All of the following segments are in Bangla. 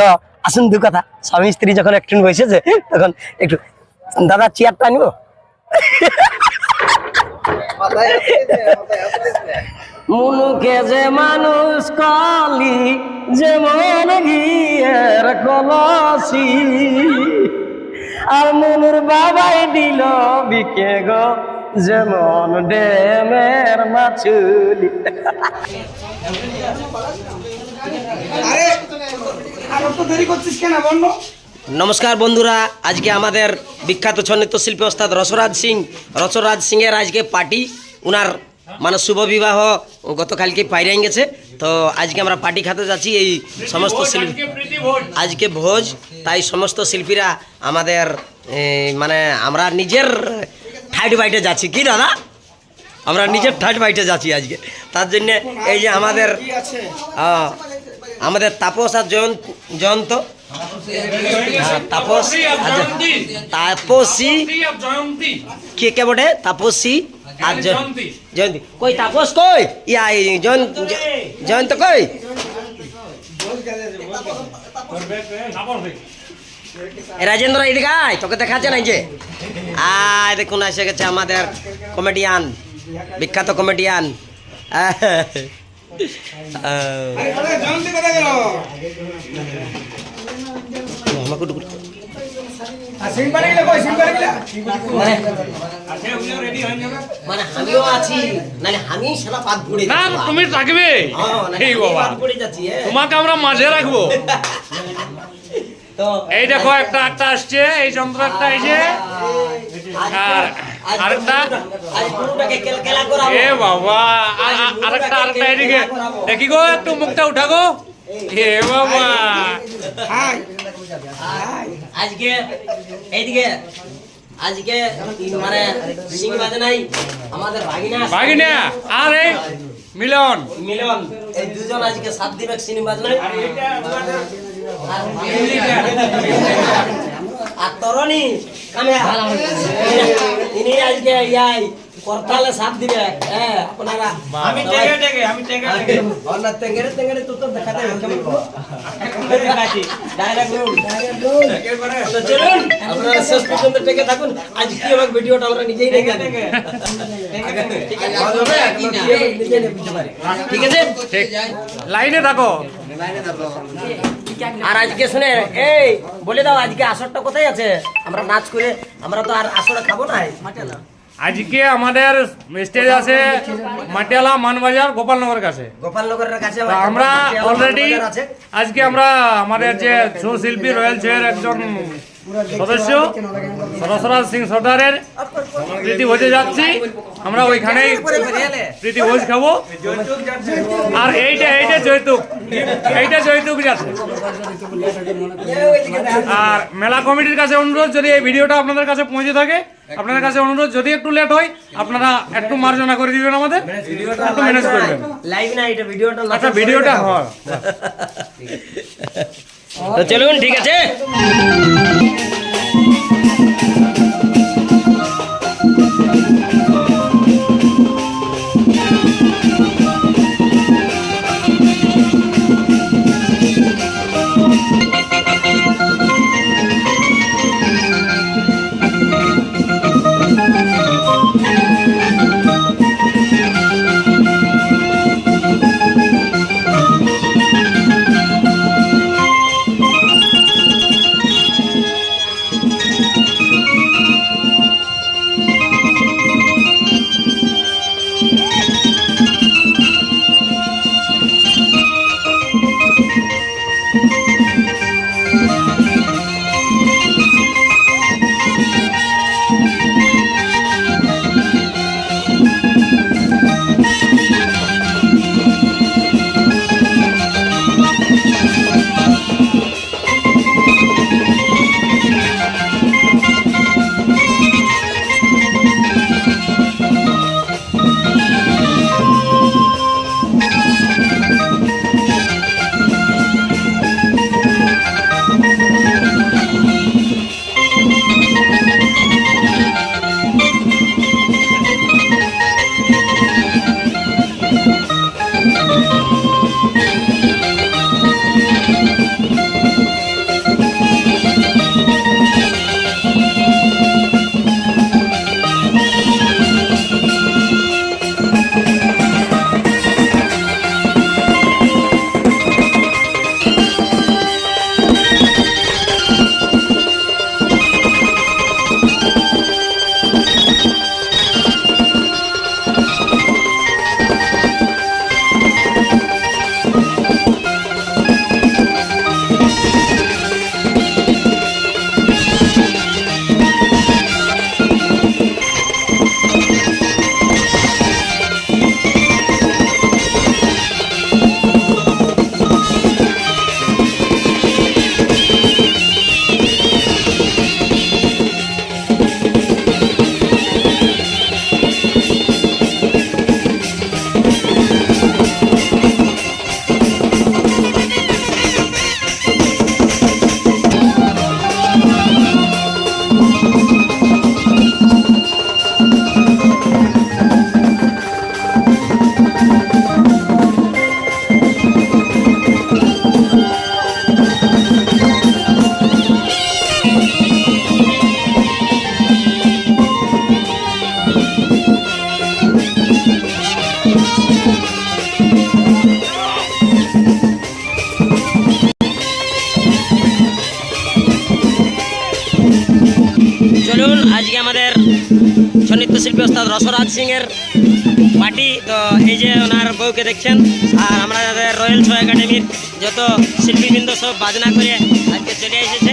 তো আসুন দু কথা। স্বামী স্ত্রী যখন একটু বসেছে তখন একটু দাদা চেয়ারটা আনব মুনুকে যে মানুষ কলি যেমন গিয়ের কলসি। আর মনুর বাবাই দিল বিকে গো যেমন ডেমের মাছুলি। আরে আর তো দেরি করছিস কেন বন্ধ? নমস্কার বন্ধুরা আজকে আমাদের বিখ্যাত ছন্নিত্য শিল্পী ওস্তাদ রসরাজ সিং। রসরাজ সিংয়ের আজকে পার্টি। উনার মানে শুভ বিবাহ গতকালকে পাইরাই গেছে। তো আজকে আমরা পার্টি খাতে যাচ্ছি এই সমস্ত শিল্পী আজকে ভোজ। তাই সমস্ত শিল্পীরা আমাদের মানে আমরা নিজের থার্ড বাইটে যাচ্ছি। কি দাদা? আমরা নিজের থার্ড বাইটে যাচ্ছি আজকে। তার জন্যে এই যে আমাদের আমাদের তাপস আর জয়ন্ত জয়ন্ত। হ্যাঁ, তাপস তাপসী কে কে বটে? তাপসী আর জয়ন্তী। কই তাপস কই? ইয়া এই জয়ন্ত জয়ন্ত। কই? রাজেন্দ্র এদিকে আয়। তোকে দেখাচ্ছে না এই যে। আয় দেখুন এসে গেছে আমাদের কমেডিয়ান বিখ্যাত কমেডিয়ান আমাকে মানে। তুমি থাকবে হ্যাঁ, হ্যাঁ। তোমাকে আমরা মাঝে রাখব এই দেখো একটা একটা আসছে এই যন্ত্র একটা এসে আর আরেকটা? এ বাবা আ- আ- আরেকটা আরেকটা এদিকে। দেখি গো একটু মুখটা উঠা গো। এ বাবা। আজকে এইদিকে আজকে মানে সিং বাজে নাই আমাদের ভাগিনা ভাগিনা আর এই মিলন। মিলন এই দুজন আজকে সাত দিন সিনেমা বাজে নাই আর তরণী কামে ইনি আজকে ইয়াই করতালে সাত দিবে হ্যাঁ আপনারা আমি টেকে টেকে আমি টেকে টেকে না টেঙ্গেরে টেঙ্গেরে তো তো দেখাতে হবে কেমন করে ডাইরেক্ট রুল ডাইরেক্ট রুল তো চলুন আপনারা শেষ পর্যন্ত টেকে থাকুন আজ কি হবে ভিডিওটা আমরা নিজেই দেখে ঠিক আছে ঠিক আছে ঠিক লাইনে থাকো আর আজকে শুনে এই বলে দাও আজকে আসরটা কোথায় আছে? আমরা নাচ করে আমরা তো আর আসরে খাব না আজকে আমাদের স্টেজ আছে মাটিয়ালা মানবাজার গোপালনগর কাছে। গোপালনগরের কাছে আমরা অলরেডি আজকে আমরা আমাদের যে সুশিল্পী রয়্যাল চেয়ার একজন সদস্য সরসরাজ সিং সর্দারের প্রীতি ভোজে যাচ্ছি। আমরা ওইখানেই প্রীতি ভোজ খাব। আর এইটা এইটা যৌতুক এইটা যৌতুক যাচ্ছে। আর মেলা কমিটির কাছে অনুরোধ যদি এই ভিডিওটা আপনাদের কাছে পৌঁছে থাকে আপনাদের কাছে অনুরোধ যদি একটু লেট হয় আপনারা একটু মার্জনা করে দিবেন আমাদের। একটু ম্যানেজ করবেন। লাইভ না এটা ভিডিওটা আচ্ছা ভিডিওটা হয়। তো চলুন ঠিক আছে? চলুন, আজকে আমাদের সন্নিত্য শিল্পী ওস্তাদ রসরাজ সিংয়ের পার্টি। তো এই যে ওনার বউকে দেখছেন, আর আমরা যাদের রয়্যাল শো একাডেমির যত শিল্পীবৃন্দ সব বাজনা করে আজকে চলে এসেছে।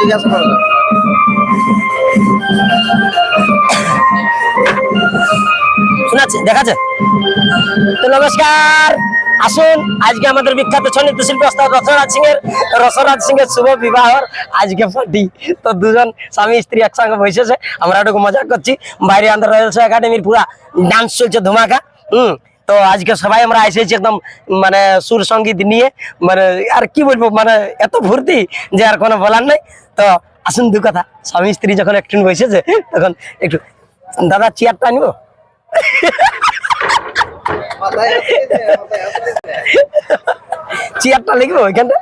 জিজ্ঞাসা করো শোনাচ্ছে দেখাচ্ছে। তো নমস্কার। আসুন, আজকে আমাদের বিখ্যাত ছন্দিত শিল্পী ওস্তাদ রসরাজ সিং এর রসরাজ সিং এর শুভ বিবাহর আজকে পার্টি তো দুজন স্বামী স্ত্রী একসঙ্গে বসেছে। আমরা একটু মজা করছি। বাইরে আমাদের রয়্যালস একাডেমির পুরা ডান্স চলছে ধুমাকা। হুম তো আজকে সবাই আমরা এসেছি একদম মানে সুর সংগীত নিয়ে মানে আর কি বলব মানে এত ভর্তি যে আর কোনো বলার নাই। তো আসুন দু কথা, স্বামী স্ত্রী যখন একটু বসেছে তখন একটু, দাদা চেয়ারটা আনব। চেয়ারটা লিখব ওইখানটা?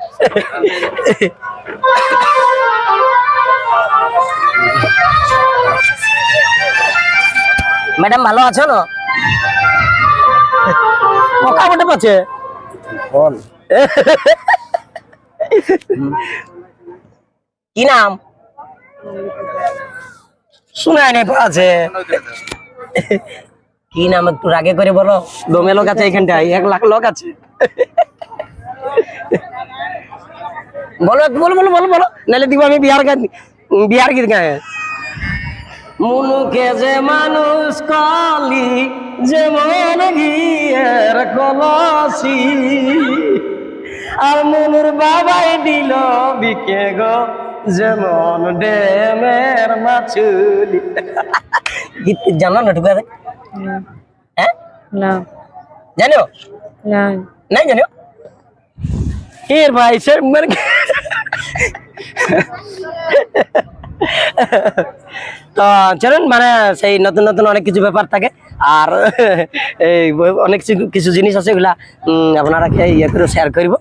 ম্যাডাম, ভালো আছো? না পোকা বটে পাচ্ছে কি নাম? শোনায় নাই পাচ্ছে কি নাম একটু রাগে করে বলো? দমে লোক আছে এখানটায় এক লাখ লোক আছে। বলো বলো বলো বলো বলো নাহলে দিব আমি বিহার গান বিহার গীত গায়ে। মুনুকে যে মানুষ কালি যেমন গিয়ের কলসি। আর মনুর বাবাই দিল বিকে গো যেমন ডেমের মাছুলি গীত জানো না ঢুকা হ্যাঁ? না। জানো? না। নাই জানো? এর ভাই সে মানে তো চলুন মানে সেই নতুন নতুন অনেক কিছু ব্যাপার থাকে। আর এই অনেক কিছু- জিনিস আছে, এগুলা আপনারা ইয়ে করে শেয়ার করব।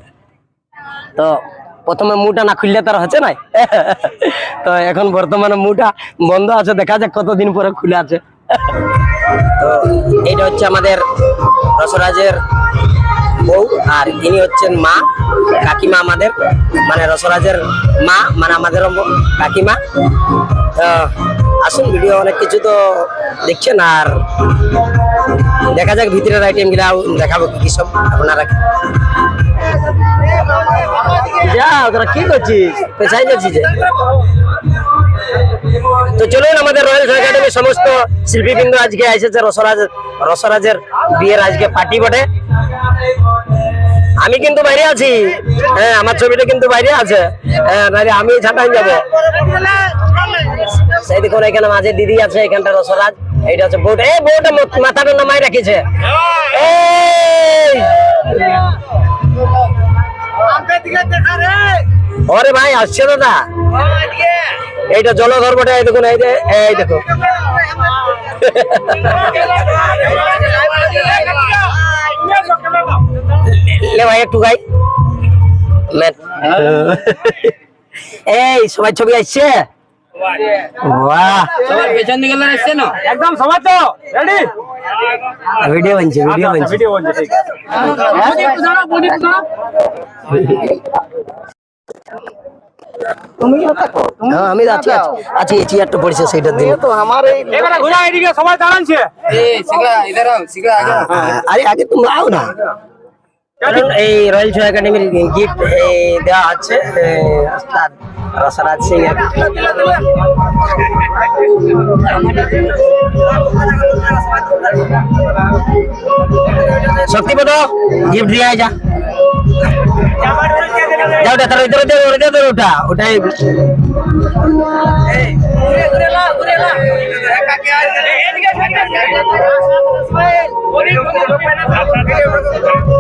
তো প্রথমে মুটা না খুললে তার হচ্ছে নাই। তো এখন বর্তমানে মুটা বন্ধ আছে, দেখা যাক কতদিন পরে খুলে আছে। তো এটা হচ্ছে আমাদের রসরাজের বউ আর ইনি হচ্ছেন মা। কাকিমা আমাদের মানে রসরাজের মা মানে আমাদের কাকিমা। আসুন, ভিডিও অনেক কিছু তো দেখছেন আর দেখা যাক ভিতরের আইটেমগুলা দেখাবো কি সব আপনারা। যা, তোরা কি করছিস? পেছাই যাচ্ছিস যে। তো চলুন, আমাদের রয়্যাল একাডেমির সমস্ত শিল্পীবৃন্দ আজকে এসেছে, রসরাজ রসরাজের বিয়ের আজকে পার্টি বটে। আমি কিন্তু বাইরে আছি। হ্যাঁ আমার ছবিটা কিন্তু বাইরে আছে। হ্যাঁ আমি ঝাঁটাই যাব। সেই দেখুন এখানে মাঝে দিদি আছে এখানটা রসরাজ। এইটা হচ্ছে বউটা এই মত- মাথাটা নামাই রাখিছে। ওরে ভাই আসছে দাদা। এইটা জলধর বটে এই দেখুন এই যে এই দেখো লে ভাই একটু গাই ম্যাট। এই সবাই ছবি আসছে বাহ পেছন দিকে এসছে না একদম সবাই তো রেডি ভিডিও বানছে ভিডিও বানছে ভিডিও বলছে ঠিক হ্যাঁ আমি আছি আছি। আছি এই চেয়ারটা পড়েছে সেইটার দিন তো আমার এই এবারে ঘুরা এদিকে সবাই দাঁড়াচ্ছে এই শিখরা ইধার আও শিখরা আগে আরে আগে তোমরা আও না কারণ এই রয়্যাল শো একাডেমির গিফট দেওয়া হচ্ছে এ, ওস্তাদ রসরাজ সিং এর। শক্তিপদ গিফট দিয়ে আয় যা। যাও ওটা তার ভিতরে দে ওটা দে ওটা ওটাই কাকা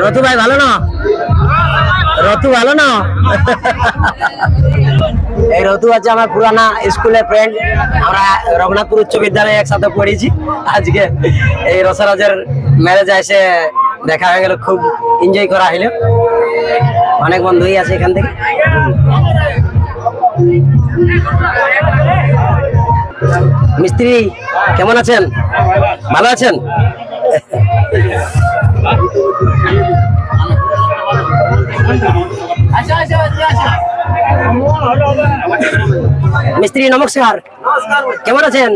রতু ভাই ভালো না? রতু ভালো না? রতু আছে আমার পুরানা স্কুলের ফ্রেন্ড আমরা রঘুনাথপুর উচ্চ বিদ্যালয়ে একসাথে পড়েছি। আজকে এই রসরাজের ম্যারেজে এসে দেখা হয়ে গেল, খুব এনজয় করা হইল অনেক বন্ধুই আছে এখান থেকে। মিস্ত্রি, কেমন আছেন? ভালো আছেন? মিস্ত্রি নমস্কার। কেমন আছেন?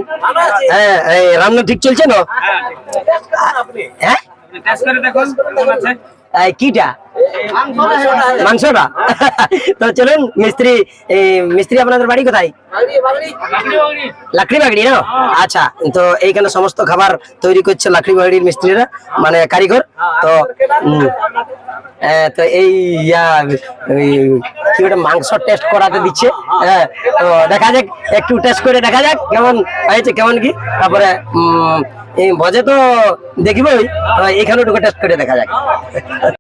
হ্যাঁ রান্না ঠিক চলছে না হ্যাঁ এই, কিটা? মাংসটা? তো চলুন, মিস্ত্রি মিস্ত্রি আপনাদের বাড়ি কোথায়? লাকড়ি বাগড়ি, না? আচ্ছা তো এইখানে সমস্ত খাবার তৈরি করছে লাকড়ি বাগড়ির মিস্ত্রিরা মানে কারিগর। তো তো এই কি ওটা মাংস টেস্ট করাতে দিচ্ছে হ্যাঁ তো দেখা যাক, একটু টেস্ট করে দেখা যাক কেমন হয়েছে, কেমন কি। তারপরে ভজে তো দেখিবই, তো এখানে ঢুকে টেস্ট করে দেখা যাক।